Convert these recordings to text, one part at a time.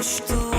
olmuştu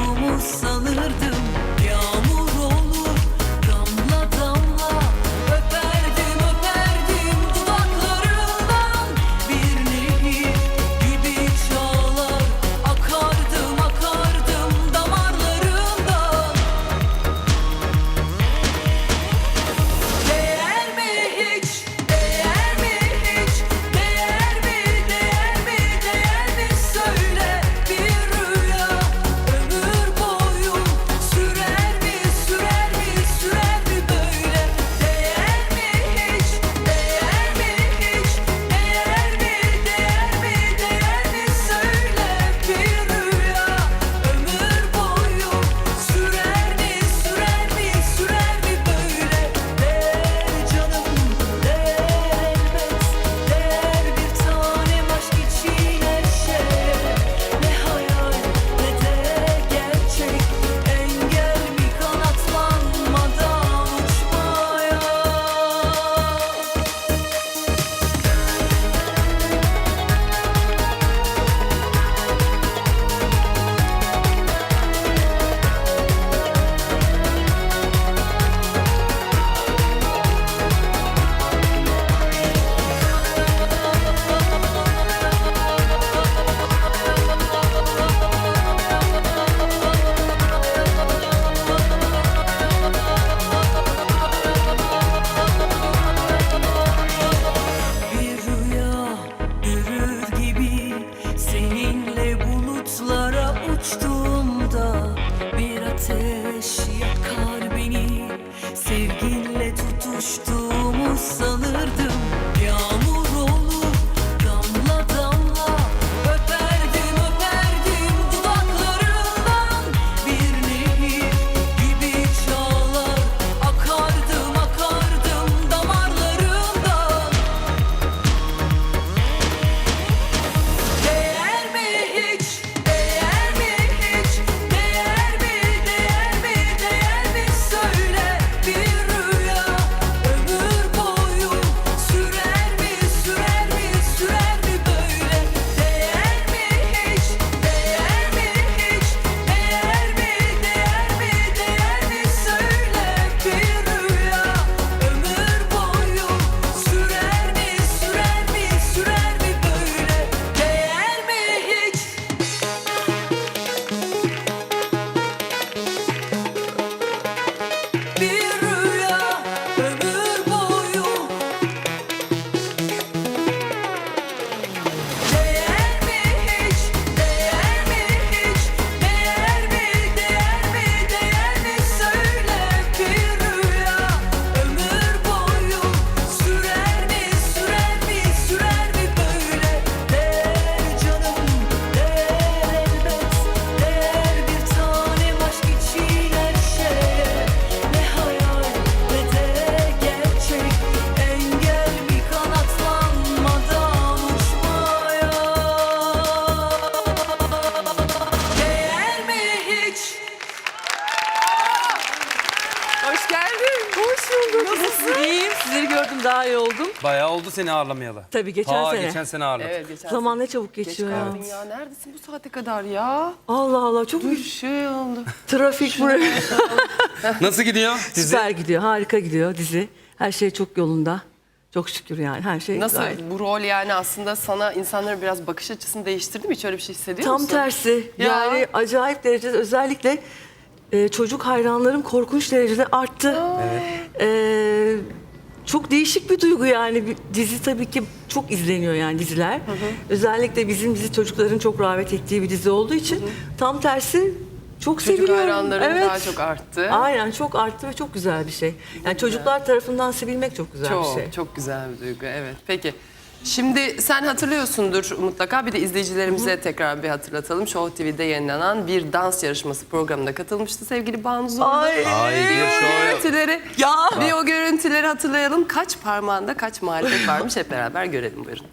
gördüm daha iyi oldum. Bayağı oldu seni ağırlamayalı. Tabii geçen Ta sene. geçen sene ağırladık. Evet geçen Zaman ne çabuk Geç geçiyor ya. kaldın ya. Neredesin bu saate kadar ya? Allah Allah çok Bir şey oldu. trafik buraya. Nasıl gidiyor dizi? Süper gidiyor. Harika gidiyor dizi. Her şey çok yolunda. Çok şükür yani her şey Nasıl gayet. bu rol yani aslında sana insanların biraz bakış açısını değiştirdi mi? Hiç öyle bir şey hissediyor Tam musun? tersi. Ya. Yani acayip derecede özellikle e, çocuk hayranlarım korkunç derecede arttı. E, çok değişik bir duygu yani. Bir Dizi tabii ki çok izleniyor yani diziler. Özellikle bizim dizi çocukların çok rağbet ettiği bir dizi olduğu için tam tersi çok Çocuk seviliyorum. Evet. daha çok arttı. Aynen çok arttı ve çok güzel bir şey. Yani çocuklar tarafından sevilmek çok güzel Çok bir şey. çok güzel bir duygu evet. Peki şimdi sen hatırlıyorsundur mutlaka bir de izleyicilerimize tekrar bir hatırlatalım. Show TV'de yayınlanan bir dans yarışması programına katılmıştı sevgili Banu Zorlu. Ay. Ay bir show. görüntüleri, Ya. bir o görüntüleri hatırlayalım. Kaç parmağında kaç marifet varmış hep beraber görelim buyurun.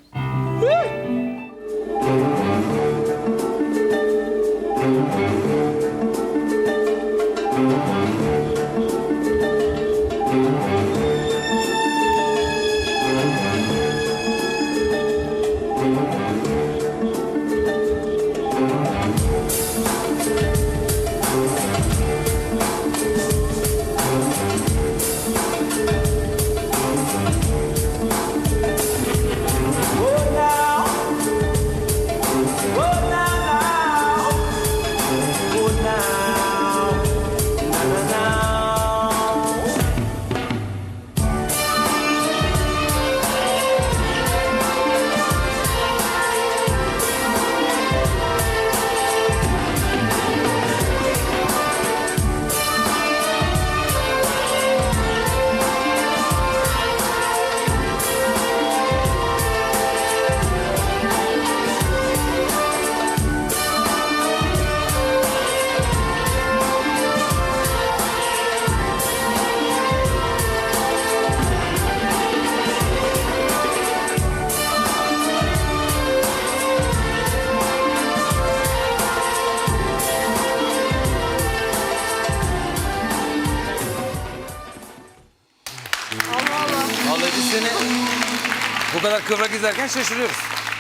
Bu kadar kıvrak izlerken şaşırıyoruz.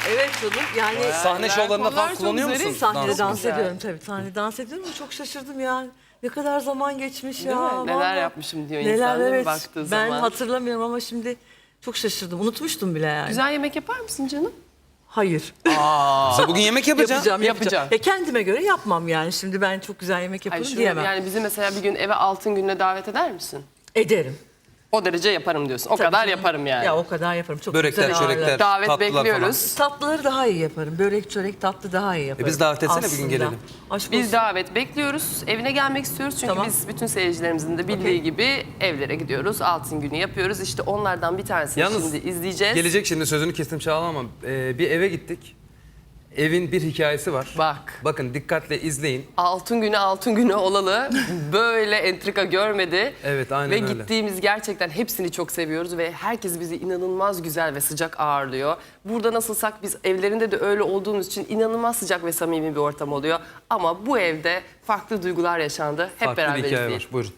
Evet canım yani Sahne şovlarında falan kullanıyor zarif. musun? sahnede dans? dans ediyorum tabii. Sahnede dans ediyorum ama çok şaşırdım ya. Ne kadar zaman geçmiş ya. Mi? Neler vallahi. yapmışım diyor Neler insan evet. baktığı ben zaman. hatırlamıyorum ama şimdi çok şaşırdım. Unutmuştum bile yani. Güzel yemek yapar mısın canım? Hayır. Bize bugün yemek yapacağım. yapacağım, yapacağım. Ya kendime göre yapmam yani. Şimdi ben çok güzel yemek yaparım şunu- diyemem. Yani bizi mesela bir gün eve altın gününe davet eder misin? Ederim. O derece yaparım diyorsun. O Tabii kadar canım. yaparım yani. Ya o kadar yaparım. Çok Börekler, güzel ağırlar. çörekler, Davet tatlılar bekliyoruz. Tatlıları daha iyi yaparım. Börek, çörek, tatlı daha iyi yaparım. E biz davet etsene bir gün Aslında. gelelim. Aşk Biz olsun. davet bekliyoruz. Evine gelmek istiyoruz çünkü Tamam. biz bütün seyircilerimizin de bildiği Okey. gibi evlere gidiyoruz. Altın günü yapıyoruz. İşte onlardan bir tanesini Yalnız şimdi izleyeceğiz. Gelecek şimdi sözünü kestim Çağla ama e, bir eve gittik. Evin bir hikayesi var. Bak. Bakın dikkatle izleyin. Altın günü altın günü olalı böyle entrika görmedi. Evet, aynen Ve öyle. gittiğimiz gerçekten hepsini çok seviyoruz ve herkes bizi inanılmaz güzel ve sıcak ağırlıyor. Burada nasılsak biz evlerinde de öyle olduğumuz için inanılmaz sıcak ve samimi bir ortam oluyor. Ama bu evde farklı duygular yaşandı. Hep Farklı beraber bir hikaye izleyelim. var. Buyurun.